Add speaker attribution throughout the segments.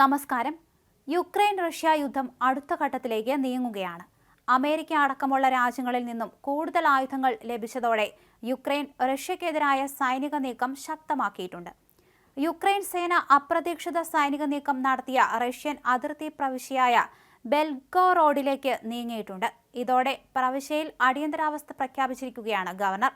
Speaker 1: നമസ്കാരം. Ukraine Russia യുദ്ധം അടുത്ത ഘട്ടത്തിലേക്ക് നീങ്ങുകയാണ്. അമേരിക്ക അടക്കമുള്ള രാജ്യങ്ങളിൽ നിന്നും കൂടുതൽ ആയുധങ്ങൾ ലഭിച്ചതോടെ യുക്രൈൻ റഷ്യക്കെതിരായ സൈനിക നീക്കം ശക്തമാക്കിയിട്ടുണ്ട്. യുക്രൈൻ സേന അപ്രതീക്ഷിത സൈനിക നീക്കം നടത്തിയ റഷ്യൻ അതിർത്തി പ്രവിശ്യയായ ബെൽഗോ റോഡിലേക്ക് നീങ്ങിയിട്ടുണ്ട്. ഇതോടെ പ്രവിശ്യയിൽ അടിയന്തരാവസ്ഥ പ്രഖ്യാപിച്ചിരിക്കുകയാണ് ഗവർണർ.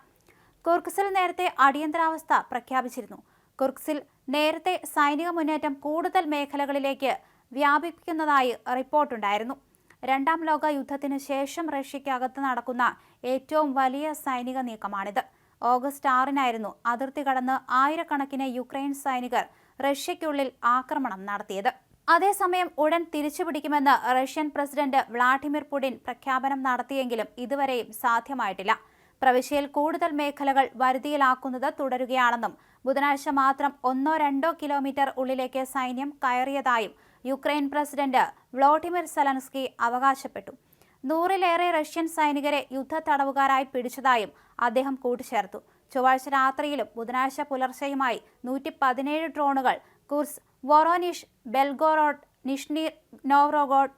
Speaker 1: കുർക്സിൽ നേരത്തെ അടിയന്തരാവസ്ഥ പ്രഖ്യാപിച്ചിരുന്നു. കുർക്സിൽ നേരത്തെ സൈനിക മുന്നേറ്റം കൂടുതൽ മേഖലകളിലേക്ക് വ്യാപിപ്പിക്കുന്നതായി റിപ്പോർട്ടുണ്ടായിരുന്നു. രണ്ടാം ലോക യുദ്ധത്തിന് ശേഷം റഷ്യയ്ക്കകത്ത് നടക്കുന്ന ഏറ്റവും വലിയ സൈനിക നീക്കമാണിത്. ഓഗസ്റ്റ് ആറിനായിരുന്നു അതിർത്തി കടന്ന് ആയിരക്കണക്കിന് യുക്രൈൻ സൈനികർ റഷ്യയ്ക്കുള്ളിൽ ആക്രമണം നടത്തിയത്. അതേസമയം ഉടൻ തിരിച്ചുപിടിക്കുമെന്ന് റഷ്യൻ പ്രസിഡന്റ് വ്ളാഡിമിർ പുടിൻ പ്രഖ്യാപനം നടത്തിയെങ്കിലും ഇതുവരെയും സാധ്യമായിട്ടില്ല. പ്രവിശ്യയിൽ കൂടുതൽ മേഖലകൾ വരുതിയിലാക്കുന്നത് തുടരുകയാണെന്നും ബുധനാഴ്ച മാത്രം ഒന്നോ രണ്ടോ കിലോമീറ്റർ ഉള്ളിലേക്ക് സൈന്യം കയറിയതായും യുക്രൈൻ പ്രസിഡന്റ് വ്ളോഡിമിർ സെലൻസ്കി അവകാശപ്പെട്ടു. നൂറിലേറെ റഷ്യൻ സൈനികരെ യുദ്ധ തടവുകാരായി പിടിച്ചതായും അദ്ദേഹം കൂട്ടിച്ചേർത്തു. ചൊവ്വാഴ്ച രാത്രിയിലും ബുധനാഴ്ച പുലർച്ചെയുമായി നൂറ്റി പതിനേഴ് ഡ്രോണുകൾ കുർസ് വൊറോനിഷ് ബെൽഗോറോഡ് നിഷ്നി നോവ്രോഗോഡ്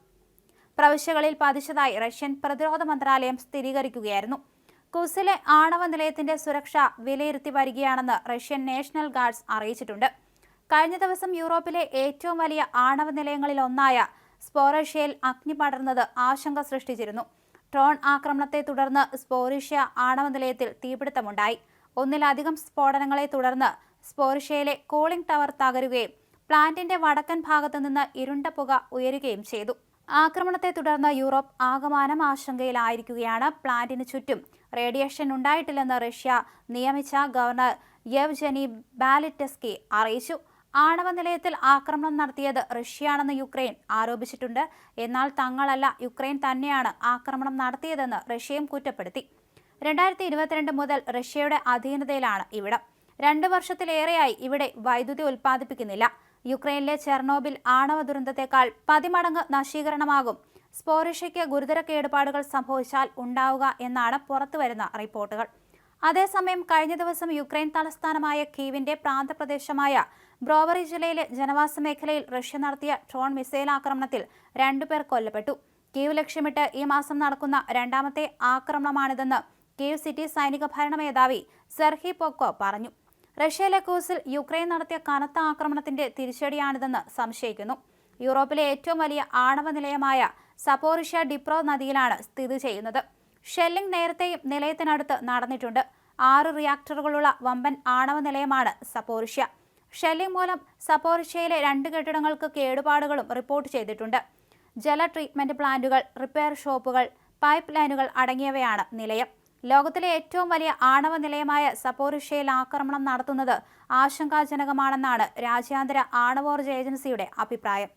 Speaker 1: പ്രവിശ്യകളിൽ പതിച്ചതായി റഷ്യൻ പ്രതിരോധ മന്ത്രാലയം സ്ഥിരീകരിക്കുകയായിരുന്നു. കുസിലെ ആണവ നിലയത്തിന്റെ സുരക്ഷ വിലയിരുത്തി വരികയാണെന്ന് റഷ്യൻ നാഷണൽ ഗാർഡ്സ് അറിയിച്ചിട്ടുണ്ട്. കഴിഞ്ഞ ദിവസം യൂറോപ്പിലെ ഏറ്റവും വലിയ ആണവ നിലയങ്ങളിൽ ഒന്നായ സ്പോറേഷ്യയിൽ അഗ്നി പടർന്നത് ആശങ്ക സൃഷ്ടിച്ചിരുന്നു. ട്രോൺ ആക്രമണത്തെ തുടർന്ന് സ്പോറിഷ്യ ആണവ നിലയത്തിൽ തീപിടുത്തമുണ്ടായി. ഒന്നിലധികം സ്ഫോടനങ്ങളെ തുടർന്ന് സ്പോറിഷ്യയിലെ കൂളിംഗ് ടവർ തകരുകയും പ്ലാന്റിന്റെ വടക്കൻ ഭാഗത്തു നിന്ന് ഇരുണ്ട പുക ഉയരുകയും ചെയ്തു. ആക്രമണത്തെ തുടർന്ന് യൂറോപ്പ് ആകമാനം ആശങ്കയിലായിരിക്കുകയാണ്. പ്ലാന്റിന് ചുറ്റും റേഡിയേഷൻ ഉണ്ടായിട്ടില്ലെന്ന് റഷ്യ നിയമിച്ച ഗവർണർ യെവ്ജനി ബാലിറ്റസ്കി അറിയിച്ചു. ആണവ നിലയത്തിൽ ആക്രമണം നടത്തിയത് റഷ്യയാണെന്ന് യുക്രൈൻ ആരോപിച്ചിട്ടുണ്ട്. എന്നാൽ തങ്ങളല്ല യുക്രൈൻ തന്നെയാണ് ആക്രമണം നടത്തിയതെന്ന് റഷ്യയും കുറ്റപ്പെടുത്തി. രണ്ടായിരത്തി ഇരുപത്തിരണ്ട് മുതൽ റഷ്യയുടെ അധീനതയിലാണ് ഇവിടം. രണ്ട് വർഷത്തിലേറെയായി ഇവിടെ വൈദ്യുതി ഉൽപ്പാദിപ്പിക്കുന്നില്ല. യുക്രൈനിലെ ചെർണോബിൽ ആണവ ദുരന്തത്തെക്കാൾ പതിമടങ്ങ് നശീകരണമാകും. സ്പോറിഷയ്ക്ക് ഗുരുതര കേടുപാടുകൾ സംഭവിച്ചാൽ ഉണ്ടാവുക എന്നാണ് പുറത്തുവരുന്ന റിപ്പോർട്ടുകൾ. അതേസമയം കഴിഞ്ഞ ദിവസം യുക്രൈൻ തലസ്ഥാനമായ കീവിന്റെ പ്രാന്തപ്രദേശമായ ബ്രോവറി ജില്ലയിലെ ജനവാസ മേഖലയിൽ റഷ്യ നടത്തിയ ഡ്രോൺ മിസൈൽ ആക്രമണത്തിൽ രണ്ടുപേർ കൊല്ലപ്പെട്ടു. കീവ് ലക്ഷ്യമിട്ട് ഈ മാസം നടക്കുന്ന രണ്ടാമത്തെ ആക്രമണമാണിതെന്ന് കീവ് സിറ്റി സൈനിക ഭരണ മേധാവി സെർഹി പൊക്കോ പറഞ്ഞു. റഷ്യയിലെ കൂസിൽ യുക്രൈൻ നടത്തിയ കനത്ത ആക്രമണത്തിന്റെ തിരിച്ചടിയാണിതെന്ന് സംശയിക്കുന്നു. യൂറോപ്പിലെ ഏറ്റവും വലിയ ആണവ നിലയമായ സപ്പോറിഷ്യ ഡിപ്രോ നദിയിലാണ് സ്ഥിതി ചെയ്യുന്നത്. ഷെല്ലിംഗ് നേരത്തെയും നിലയത്തിനടുത്ത് നടന്നിട്ടുണ്ട്. ആറ് റിയാക്ടറുകളുള്ള വമ്പൻ ആണവ നിലയമാണ് സപ്പോറിഷ്യ ഷെല്ലിംഗ് മൂലം സപ്പോറിഷ്യയിലെ രണ്ട് കെട്ടിടങ്ങൾക്ക് കേടുപാടുകളും റിപ്പോർട്ട് ചെയ്തിട്ടുണ്ട്. ജല ട്രീറ്റ്മെന്റ് പ്ലാന്റുകൾ റിപ്പയർ ഷോപ്പുകൾ പൈപ്പ് ലൈനുകൾ അടങ്ങിയവയാണ് നിലയം. ലോകത്തിലെ ഏറ്റവും വലിയ ആണവ നിലയമായ സപ്പോറിഷ്യയിൽ ആക്രമണം നടത്തുന്നത് ആശങ്കാജനകമാണെന്നാണ് രാജ്യാന്തര ആണവോർജ ഏജൻസിയുടെ അഭിപ്രായം.